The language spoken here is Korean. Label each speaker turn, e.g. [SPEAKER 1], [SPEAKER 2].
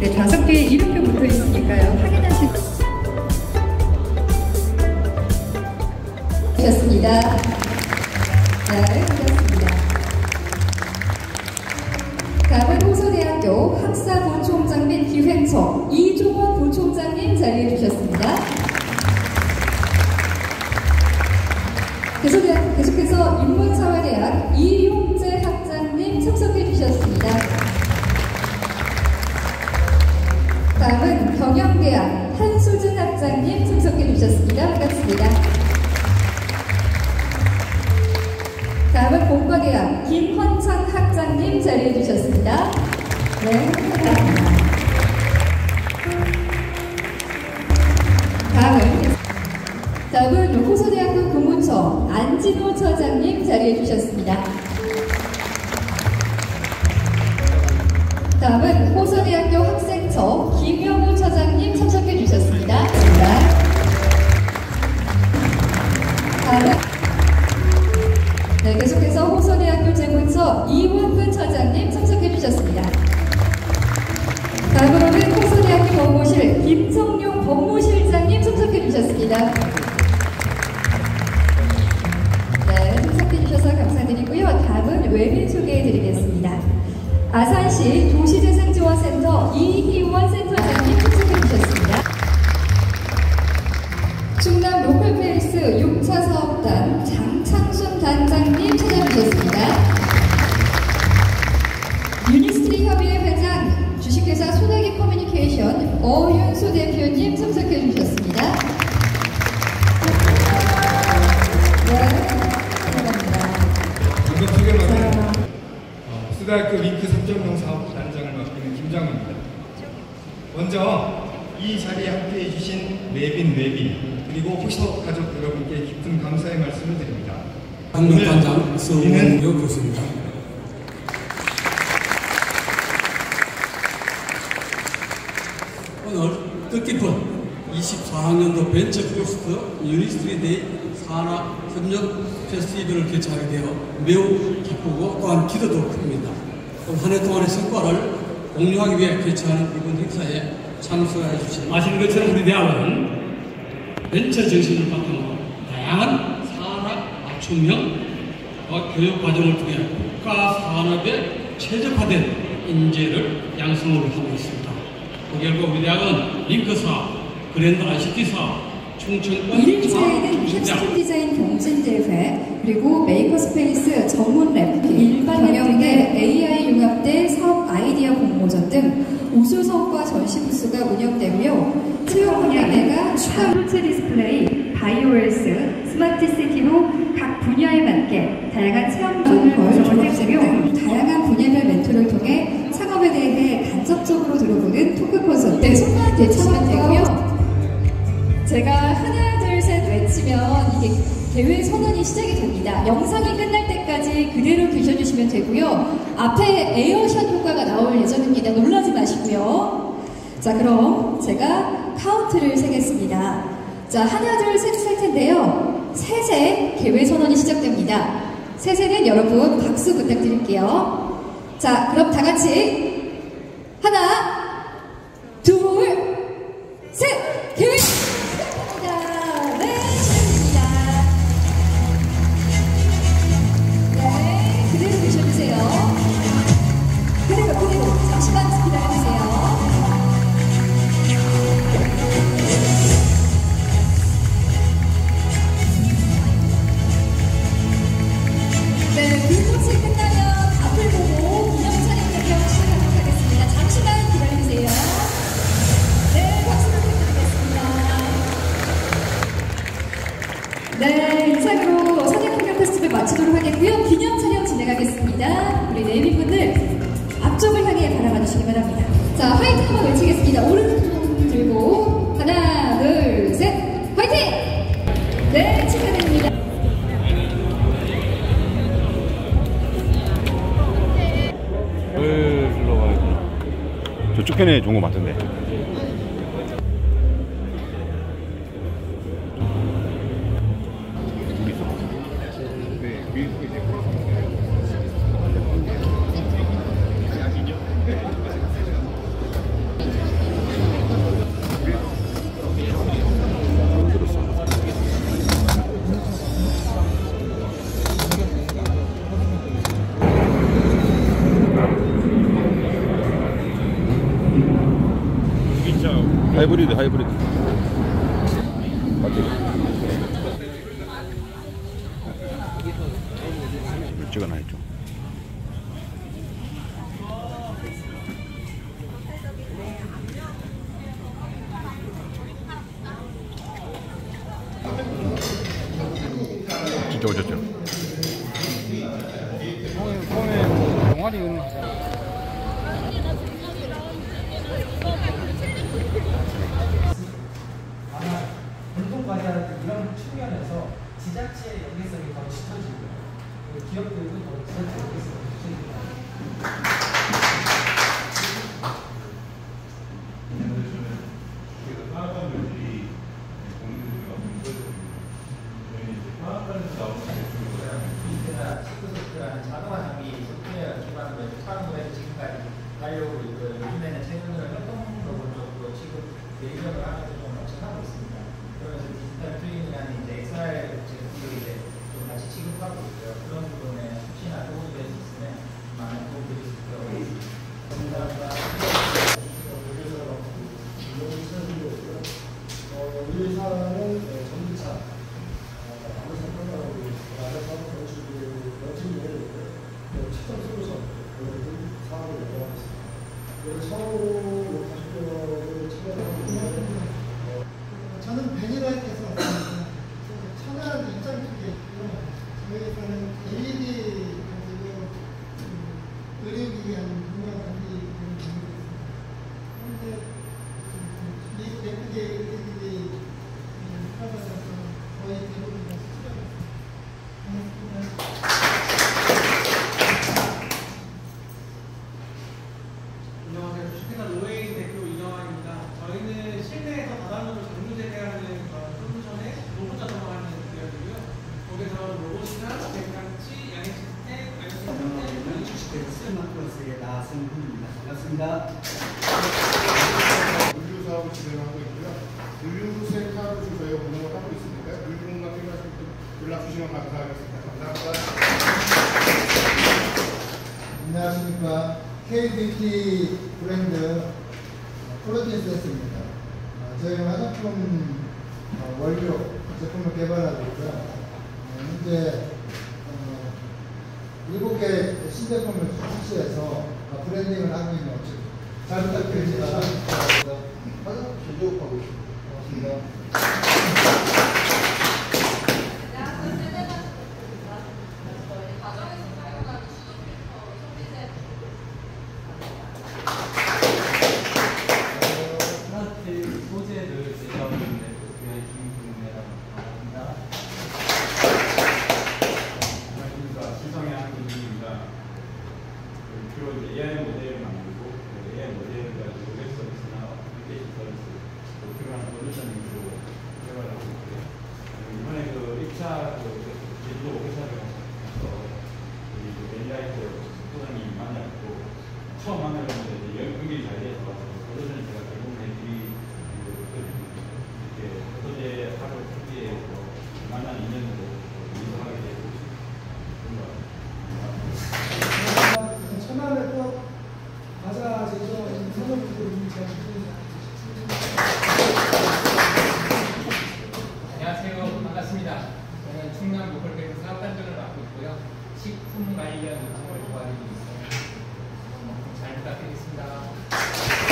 [SPEAKER 1] 네, 다섯 개의 이름표 붙어 있으니까요. 확인하시고. 하셨습니다. 네, 하셨습니다. 다음은 호서대학교 학사본총장 및 기획처 이종원 본총장님 자리해 주셨습니다. 계속해서 처 안진호 처장님 자리해 주셨습니다. 다음은 호서대학교 학생처 김영우 처장님 참석해 주셨습니다. 다음은 네, 계속해서 호서대학교 재무처 이원근 처장님 참석해 주셨습니다. 다음으로는 호서대학교 법무실 김성용 법무실장님 참석해 주셨습니다. 감사드리고요. 다음은 외빈 소개해 드리겠습니다. 아산시 도시재생지원센터 이희원 센터장님 참석해 주셨습니다. 충남 로컬페이스 6차 사업단 장창순 단장님 찾아주셨습니다. 유니스트리 협의회 회장 주식회사 소나기 커뮤니케이션 어윤수 대표님 참석해 주셨습니다.
[SPEAKER 2] 어, 수다학교 링크 3.0 사업 단장을 맡고 있는 김장우입니다. 먼저 이 자리에 함께해 주신 외빈 외빈 그리고 호서 가족 여러분께 깊은 감사의 말씀을 드립니다.
[SPEAKER 3] 한국단장 서울교 교수입니다. 오늘 뜻깊은 24학년도 벤처 포스트 유니스트리 데이 산업 협력 페스티벌을 개최하게 되어 매우 기쁘고 또한 기도도 큽니다. 한 해 동안의 성과를 공유하기 위해 개최하는 이번 행사에 참석해 주신
[SPEAKER 4] 아시는 것처럼 우리 대학은 벤처 정신을 바탕으로 다양한 산업 맞춤형 어, 교육 과정을 통해 국가 산업에 최적화된 인재를 양성을 하고 있습니다. 그 결과 우리 대학은 링크사, 그랜드 ICT사, 충
[SPEAKER 1] 1일차에는 캡스톤 디자인 경진 대회, 그리고 메이커스페이스 전문 랩, 일반 경영대 AI 융합대 사업 아이디어 공모전 등 우수성과 전시 부스가 운영되고요. 채용 분야대가 추가 홀체 디스플레이, 바이오웰스, 스마트 시티로 각 분야에 맞게 다양한 체험전을 구성을 했으며 시작이 됩니다. 영상이 끝날 때까지 그대로 계셔주시면 되고요. 앞에 에어샷 효과가 나올 예정입니다. 놀라지 마시고요. 자 그럼 제가 카운트를 세겠습니다. 자 하나 둘 셋 셀 텐데요. 셋에 대회 선언이 시작됩니다. 셋에는 여러분 박수 부탁드릴게요. 자 그럼 다 같이 하나 주시기 바랍니다. 자, 화이팅 한번 외치겠습니다. 오른손 들고 하나, 둘, 셋, 화이팅! 네, 축하드립니다.
[SPEAKER 5] 을 불러가지고 저쪽 편에 좋은 거 맞던데 하이브리드 하이브리드 맞지? 찍어놔야죠 진짜 오셨죠?
[SPEAKER 6] 동아리
[SPEAKER 7] 음악 지자체의 연계성이 더 짙어지고 그 기업들도 더 지자체 연계성이
[SPEAKER 8] 시간 감사하겠습니다. 감사합니다.
[SPEAKER 9] 안녕하십니까. KBT 브랜드 프로듀스였습니다. 어, 저희는 화장품 어, 원료 제품을 개발하고 있고요. 네, 현재 어, 일곱 개 신제품을 출시해서 브랜딩을 하고 있는 업체입니다. 잘 부탁드립니다. 화장품 제조업하고 있습니다. 고맙습니다.
[SPEAKER 10] 아이디어는 참고를
[SPEAKER 9] 구하는
[SPEAKER 11] 게 있어요. 잘
[SPEAKER 12] 부탁드리겠습니다.